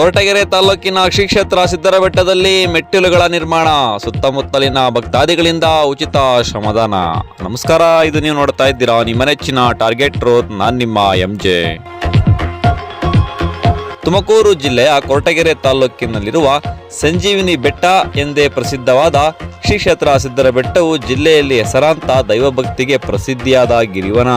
ಕೊರಟಗೆರೆ ತಾಲೂಕಿನ ಕ್ಷೇತ್ರ ಸಿದ್ದರಬೆಟ್ಟದಲ್ಲಿ ಮೆಟ್ಟಿಲುಗಳ ನಿರ್ಮಾಣ, ಸುತ್ತಮುತ್ತಲಿನ ಭಕ್ತಾದಿಗಳಿಂದ ಉಚಿತ ಶ್ರಮದಾನ. ನಮಸ್ಕಾರ, ಇದು ನೀವು ನೋಡ್ತಾ ಇದ್ದೀರಾ ನಿಮ್ಮ ನೆಚ್ಚಿನ ಟಾರ್ಗೆಟ್ ರೋಡ್, ನಾನು ನಿಮ್ಮ ಎಂ ಜೆ ತುಮಕೂರು ಜಿಲ್ಲೆಯ ಕೊರಟಗೆರೆ ತಾಲೂಕಿನಲ್ಲಿರುವ ಸಂಜೀವಿನಿ ಬೆಟ್ಟ ಎಂದೇ ಪ್ರಸಿದ್ಧವಾದ ಶ್ರೀ ಕ್ಷೇತ್ರ ಸಿದ್ದರ ಬೆಟ್ಟವು ಜಿಲ್ಲೆಯಲ್ಲಿ ಹೆಸರಾಂತ ದೈವಭಕ್ತಿಗೆ ಪ್ರಸಿದ್ಧಿಯಾದ ಗಿರಿವನ.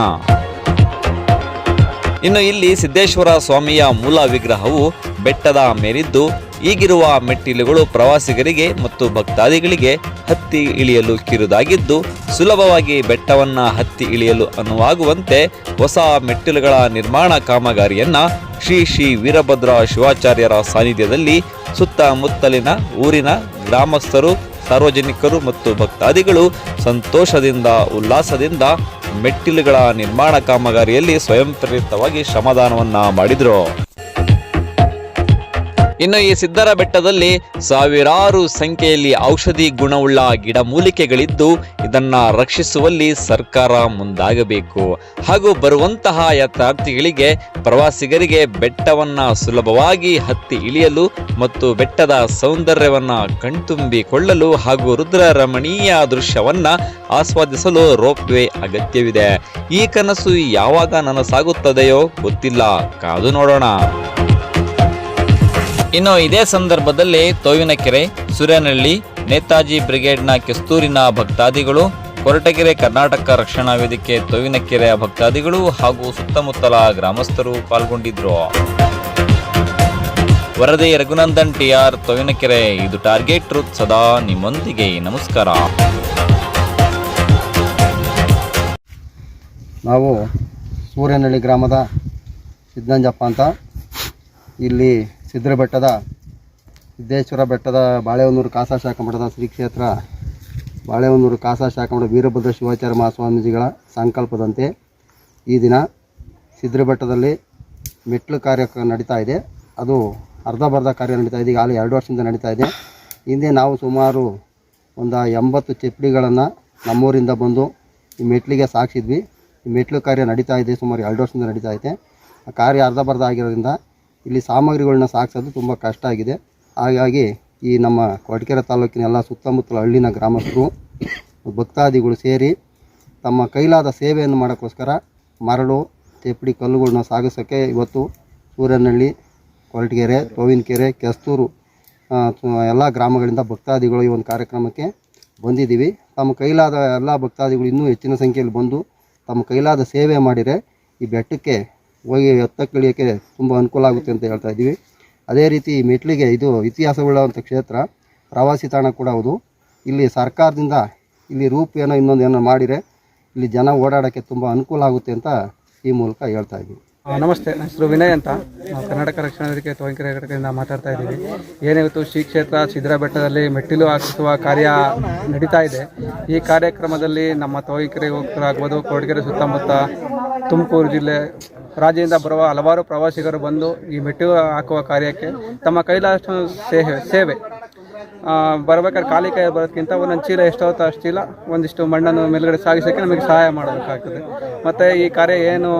ಇನ್ನು ಇಲ್ಲಿ ಸಿದ್ದೇಶ್ವರ ಸ್ವಾಮಿಯ ಮೂಲ ವಿಗ್ರಹವು ಬೆಟ್ಟದ ಮೇಲಿದ್ದು, ಈಗಿರುವ ಮೆಟ್ಟಿಲುಗಳು ಪ್ರವಾಸಿಗರಿಗೆ ಮತ್ತು ಭಕ್ತಾದಿಗಳಿಗೆ ಹತ್ತಿ ಇಳಿಯಲು ಕಿರುದಾಗಿದ್ದು, ಸುಲಭವಾಗಿ ಬೆಟ್ಟವನ್ನ ಹತ್ತಿ ಇಳಿಯಲು ಅನುವಾಗುವಂತೆ ಹೊಸ ಮೆಟ್ಟಿಲುಗಳ ನಿರ್ಮಾಣ ಕಾಮಗಾರಿಯನ್ನ ಶ್ರೀ ಶ್ರೀ ವೀರಭದ್ರ ಶಿವಾಚಾರ್ಯರ ಸಾನ್ನಿಧ್ಯದಲ್ಲಿ ಸುತ್ತಮುತ್ತಲಿನ ಊರಿನ ಗ್ರಾಮಸ್ಥರು, ಸಾರ್ವಜನಿಕರು ಮತ್ತು ಭಕ್ತಾದಿಗಳು ಸಂತೋಷದಿಂದ, ಉಲ್ಲಾಸದಿಂದ ಮೆಟ್ಟಿಲುಗಳ ನಿರ್ಮಾಣ ಕಾಮಗಾರಿಯಲ್ಲಿ ಸ್ವಯಂ ಪ್ರೇರಿತವಾಗಿ ಶ್ರಮದಾನವನ್ನ ಮಾಡಿದ್ರು. ಇನ್ನು ಈ ಸಿದ್ದರ ಬೆಟ್ಟದಲ್ಲಿ ಸಾವಿರಾರು ಸಂಖ್ಯೆಯಲ್ಲಿ ಔಷಧಿ ಗುಣವುಳ್ಳ ಗಿಡಮೂಲಿಕೆಗಳಿದ್ದು ಇದನ್ನ ರಕ್ಷಿಸುವಲ್ಲಿ ಸರ್ಕಾರ ಮುಂದಾಗಬೇಕು. ಹಾಗೂ ಬರುವಂತಹ ಯಾತ್ರಾರ್ಥಿಗಳಿಗೆ, ಪ್ರವಾಸಿಗರಿಗೆ ಬೆಟ್ಟವನ್ನ ಸುಲಭವಾಗಿ ಹತ್ತಿ ಇಳಿಯಲು ಮತ್ತು ಬೆಟ್ಟದ ಸೌಂದರ್ಯವನ್ನ ಕಣ್ತುಂಬಿಕೊಳ್ಳಲು ಹಾಗೂ ರುದ್ರ ರಮಣೀಯ ದೃಶ್ಯವನ್ನ ಆಸ್ವಾದಿಸಲು ರೋಪ್ ವೇ ಅಗತ್ಯವಿದೆ. ಈ ಕನಸು ಯಾವಾಗ ನನಸಾಗುತ್ತದೆಯೋ ಗೊತ್ತಿಲ್ಲ. ಕಾದು ನೋಡೋಣ. ಇನ್ನು ಇದೇ ಸಂದರ್ಭದಲ್ಲಿ ತೋವಿನಕೆರೆ ಸುರೇನಹಳ್ಳಿ ನೇತಾಜಿ ಬ್ರಿಗೇಡ್ನ ಕೆಸ್ತೂರಿನ ಭಕ್ತಾದಿಗಳು, ಕೊರಟಗೆರೆ ಕರ್ನಾಟಕ ರಕ್ಷಣಾ ವೇದಿಕೆ ತೋವಿನಕೆರೆಯ ಭಕ್ತಾದಿಗಳು ಹಾಗೂ ಸುತ್ತಮುತ್ತಲ ಗ್ರಾಮಸ್ಥರು ಪಾಲ್ಗೊಂಡಿದ್ರು. ವರದಿ ರಘುನಂದನ್ ಟಿಆರ್ ತೋವಿನಕೆರೆ, ಇದು ಟಾರ್ಗೆಟ್ ಟ್ರೂತ್ ಸದಾ ನಿಮ್ಮೊಂದಿಗೆ. ನಮಸ್ಕಾರ. ನಾವು ಸೂರ್ಯನಹಳ್ಳಿ ಗ್ರಾಮದ ಸಿದ್ದಂಜಪ್ಪ ಅಂತ. ಇಲ್ಲಿ ಸಿದ್ರ ಬೆಟ್ಟದ, ಸಿದ್ದೇಶ್ವರ ಬೆಟ್ಟದ, ಬಾಳೆಹೊನ್ನೂರು ಕಾಸಾ ಶಾಖಾ ಮಠದ ಶ್ರೀ ಕ್ಷೇತ್ರ, ಬಾಳೆಹೊನ್ನೂರು ಕಾಸಾ ಶಾಖಾ ಮಠ ವೀರಭದ್ರ ಶಿವಾಚಾರ್ಯ ಮಹಾಸ್ವಾಮೀಜಿಗಳ ಸಂಕಲ್ಪದಂತೆ ಈ ದಿನ ಸಿದ್ರ ಬೆಟ್ಟದಲ್ಲಿ ಮೆಟ್ಲು ಕಾರ್ಯ ನಡೀತಾ ಇದೆ. ಅದು ಅರ್ಧಬರ್ಧ ಕಾರ್ಯ ನಡೀತಾ ಇದೆ. ಈಗಾಗಲೇ ಎರಡು ವರ್ಷದಿಂದ ನಡೀತಾ ಇದೆ. ಹಿಂದೆ ನಾವು ಸುಮಾರು ಒಂದು ಎಂಬತ್ತು ಚಪ್ಪಡಿಗಳನ್ನು ನಮ್ಮೂರಿಂದ ಬಂದು ಈ ಮೆಟ್ಲಿಗೆ ಸಾಗಿಸಿದ್ವಿ ಈ ಮೆಟ್ಲು ಕಾರ್ಯ ನಡೀತಾ ಇದೆ. ಸುಮಾರು ಎರಡು ವರ್ಷದಿಂದ ನಡೀತಾ ಇದೆ. ಆ ಕಾರ್ಯ ಅರ್ಧಬರ್ಧ ಆಗಿರೋದ್ರಿಂದ ಇಲ್ಲಿ ಸಾಮಗ್ರಿಗಳನ್ನ ಸಾಗಿಸೋದು ತುಂಬ ಕಷ್ಟ ಆಗಿದೆ. ಹಾಗಾಗಿ ಈ ನಮ್ಮ ಕೊಡಕೆರೆ ತಾಲೂಕಿನ ಎಲ್ಲ ಸುತ್ತಮುತ್ತಲ ಹಳ್ಳಿನ ಗ್ರಾಮಸ್ಥರು, ಭಕ್ತಾದಿಗಳು ಸೇರಿ ತಮ್ಮ ಕೈಲಾದ ಸೇವೆಯನ್ನು ಮಾಡೋಕ್ಕೋಸ್ಕರ ಮರಳು ತೆಪ್ಪಡಿ ಕಲ್ಲುಗಳನ್ನ ಸಾಗಿಸೋಕ್ಕೆ ಇವತ್ತು ಸೂರ್ಯನಹಳ್ಳಿ, ಕೊರಟಗೆರೆ ತೋವಿನಕೆರೆ ಕೆಸ್ತೂರು ಎಲ್ಲ ಗ್ರಾಮಗಳಿಂದ ಭಕ್ತಾದಿಗಳು ಈ ಒಂದು ಕಾರ್ಯಕ್ರಮಕ್ಕೆ ಬಂದಿದ್ದೀವಿ. ತಮ್ಮ ಕೈಲಾದ ಎಲ್ಲ ಭಕ್ತಾದಿಗಳು ಇನ್ನೂ ಹೆಚ್ಚಿನ ಸಂಖ್ಯೆಯಲ್ಲಿ ಬಂದು ತಮ್ಮ ಕೈಲಾದ ಸೇವೆ ಮಾಡಿದರೆ ಈ ಬೆಟ್ಟಕ್ಕೆ ಹೋಗಿ ಎತ್ತಕ್ಕೆ ಇಳಿಯೋಕ್ಕೆ ತುಂಬ ಅನುಕೂಲ ಆಗುತ್ತೆ ಅಂತ ಹೇಳ್ತಾ ಇದ್ದೀವಿ. ಅದೇ ರೀತಿ ಮೆಟ್ಲಿಗೆ ಇದು ಇತಿಹಾಸವುಳ್ಳವಂಥ ಕ್ಷೇತ್ರ, ಪ್ರವಾಸಿ ತಾಣ ಕೂಡ ಹೌದು ಇಲ್ಲಿ ಸರ್ಕಾರದಿಂದ ಇಲ್ಲಿ ರೂಪ್ ಏನೋ ಇನ್ನೊಂದು ಏನೋ ಮಾಡಿದರೆ ಇಲ್ಲಿ ಜನ ಓಡಾಡೋಕ್ಕೆ ತುಂಬ ಅನುಕೂಲ ಆಗುತ್ತೆ ಅಂತ ಈ ಮೂಲಕ ಹೇಳ್ತಾ ಇದ್ದೀವಿ. ನಮಸ್ತೆ. ನನ್ನ ಹೆಸರು ವಿನಯ್ ಅಂತ. ನಾವು ಕರ್ನಾಟಕ ರಕ್ಷಣಾ ವೇದಿಕೆ ತೋಂಕೆರೆ ಘಟಕದಿಂದ ಮಾತಾಡ್ತಾ ಇದ್ದೀವಿ. ಏನಿವತ್ತು ಶ್ರೀ ಕ್ಷೇತ್ರ ಸಿದ್ದರ ಬೆಟ್ಟದಲ್ಲಿ ಮೆಟ್ಟಿಲು ಹಾಕಿಸುವ ಕಾರ್ಯ ನಡೀತಾ ಇದೆ. ಈ ಕಾರ್ಯಕ್ರಮದಲ್ಲಿ ನಮ್ಮ ತೋಂಕೆರೆ ಹೋಗ್ತಾರಾಗ್ಬೋದು, ಕೊಡಗೆರೆ ಸುತ್ತಮುತ್ತ ತುಮಕೂರು ಜಿಲ್ಲೆ ರಾಜ್ಯದಿಂದ ಬರುವ ಹಲವಾರು ಪ್ರವಾಸಿಗರು ಬಂದು ಈ ಮೆಟ್ಟಿಲು ಹಾಕುವ ಕಾರ್ಯಕ್ಕೆ ತಮ್ಮ ಕೈಲಾದಷ್ಟು ಸೇವೆ ಸೇವೆ. ಬರ್ಬೇಕಾದ್ರೆ ಖಾಲಿ ಕೈ ಬರೋದಕ್ಕಿಂತ ಒಂದೊಂದು ಚೀಲ ಎಷ್ಟೋತ್ತೋ ಅಷ್ಟು ಚೀಲ ಒಂದಿಷ್ಟು ಮಣ್ಣನ್ನು ಮೇಲುಗಡೆ ಸಾಗಿಸೋಕ್ಕೆ ನಮಗೆ ಸಹಾಯ ಮಾಡಬೇಕಾಗ್ತದೆ. ಮತ್ತು ಈ ಕಾರ್ಯ ಏನು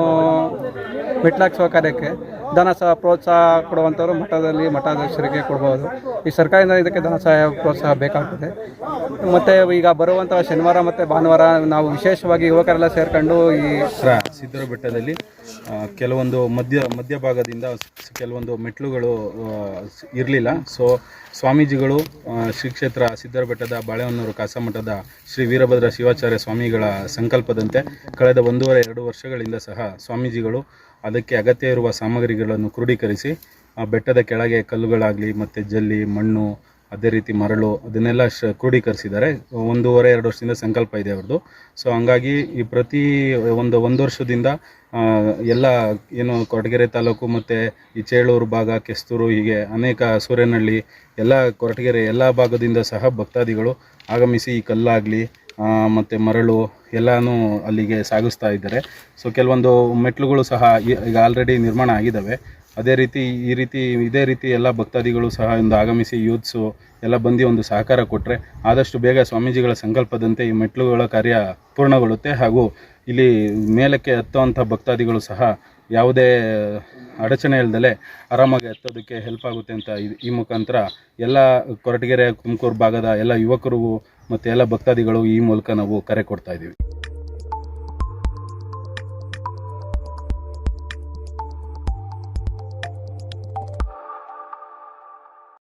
ಮೆಟ್ಲಾಕ್ಸುವ ಕಾರ್ಯಕ್ಕೆ ಧನ ಸಹ ಪ್ರೋತ್ಸಾಹ ಕೊಡುವಂಥವ್ರು ಮಠದಲ್ಲಿ ಮಠಾಧ್ಯಕ್ಷರಿಗೆ ಕೊಡ್ಬೋದು. ಈ ಸರ್ಕಾರದಿಂದ ಇದಕ್ಕೆ ಧನ ಸಹಾಯ, ಪ್ರೋತ್ಸಾಹ ಬೇಕಾಗ್ತದೆ. ಮತ್ತು ಈಗ ಬರುವಂಥ ಶನಿವಾರ ಮತ್ತು ಭಾನುವಾರ ನಾವು ವಿಶೇಷವಾಗಿ ಯುವಕರೆಲ್ಲ ಸೇರಿಕೊಂಡು ಈ ಸಿದ್ದರ ಬೆಟ್ಟದಲ್ಲಿ ಕೆಲವೊಂದು ಮಧ್ಯ, ಮಧ್ಯಭಾಗದಿಂದ ಕೆಲವೊಂದು ಮೆಟ್ಲುಗಳು ಇರಲಿಲ್ಲ. ಸೊ ಸ್ವಾಮೀಜಿಗಳು ಶ್ರೀ ಕ್ಷೇತ್ರ ಸಿದ್ದರ ಬೆಟ್ಟದ ಬಾಳೆಹೊನ್ನೂರು ಕಾಸಮಠದ ಶ್ರೀ ವೀರಭದ್ರ ಶಿವಾಚಾರ್ಯ ಸ್ವಾಮಿಗಳ ಸಂಕಲ್ಪದಂತೆ ಕಳೆದ ಒಂದೂವರೆ, ಎರಡು ವರ್ಷಗಳಿಂದ ಸಹ ಸ್ವಾಮೀಜಿಗಳು ಅದಕ್ಕೆ ಅಗತ್ಯ ಇರುವ ಸಾಮಗ್ರಿಗಳನ್ನು ಕ್ರೋಢೀಕರಿಸಿ ಬೆಟ್ಟದ ಕೆಳಗೆ ಕಲ್ಲುಗಳಾಗಲಿ, ಮತ್ತು ಜಲ್ಲಿ, ಮಣ್ಣು ಅದೇ ರೀತಿ ಮರಳು ಅದನ್ನೆಲ್ಲ ಶ ಕ್ರೋಢೀಕರಿಸಿದ್ದಾರೆ ಒಂದೂವರೆ, ಎರಡು ವರ್ಷದಿಂದ ಸಂಕಲ್ಪ ಇದೆ ಅವ್ರದ್ದು ಸೊ ಹಂಗಾಗಿ ಈ ಪ್ರತಿ ಒಂದು ಒಂದು ವರ್ಷದಿಂದ ಎಲ್ಲ ಏನು ಕೊರಟಗೆರೆ ತಾಲೂಕು ಮತ್ತು ಈ ಚೇಳೂರು ಭಾಗ, ಕೆಸ್ತೂರು ಹೀಗೆ ಅನೇಕ ಸೂರ್ಯನಹಳ್ಳಿ ಎಲ್ಲ ಕೊರಟಗೆರೆ ಎಲ್ಲ ಭಾಗದಿಂದ ಸಹ ಭಕ್ತಾದಿಗಳು ಆಗಮಿಸಿ ಈ ಕಲ್ಲಾಗಲಿ ಮತ್ತು ಮರಳು ಎಲ್ಲನೂ ಅಲ್ಲಿಗೆ ಸಾಗಿಸ್ತಾ ಇದ್ದಾರೆ. ಸೊ ಕೆಲವೊಂದು ಮೆಟ್ಲುಗಳು ಸಹ ಈಗ ಆಲ್ರೆಡಿ ನಿರ್ಮಾಣ ಆಗಿದ್ದಾವೆ. ಅದೇ ರೀತಿ ಈ ರೀತಿ ಇದೇ ರೀತಿ ಎಲ್ಲ ಭಕ್ತಾದಿಗಳು ಸಹ ಒಂದು ಆಗಮಿಸಿ ಯೂತ್ಸು ಎಲ್ಲ ಬಂದು ಒಂದು ಸಹಕಾರ ಕೊಟ್ಟರೆ ಆದಷ್ಟು ಬೇಗ ಸ್ವಾಮೀಜಿಗಳ ಸಂಕಲ್ಪದಂತೆ ಈ ಮೆಟ್ಲುಗಳ ಕಾರ್ಯ ಪೂರ್ಣಗೊಳ್ಳುತ್ತೆ. ಹಾಗೂ ಇಲ್ಲಿ ಮೇಲಕ್ಕೆ ಹತ್ತುವಂಥ ಭಕ್ತಾದಿಗಳು ಸಹ ಯಾವುದೇ ಅಡಚಣೆ ಇಲ್ದಲೆ ಆರಾಮಾಗಿ ಹತ್ತೋದಕ್ಕೆ ಹೆಲ್ಪ್ ಆಗುತ್ತೆ ಅಂತ ಈ- ಈ ಮುಖಾಂತರ ಎಲ್ಲ ಕೊರಟಗೆರೆ ತುಮಕೂರು ಭಾಗದ ಎಲ್ಲ ಯುವಕರಿಗೂ ಮತ್ತು ಎಲ್ಲ ಭಕ್ತಾದಿಗಳು ಈ ಮೂಲಕ ನಾವು ಕರೆ ಕೊಡ್ತಾ ಇದ್ದೀವಿ.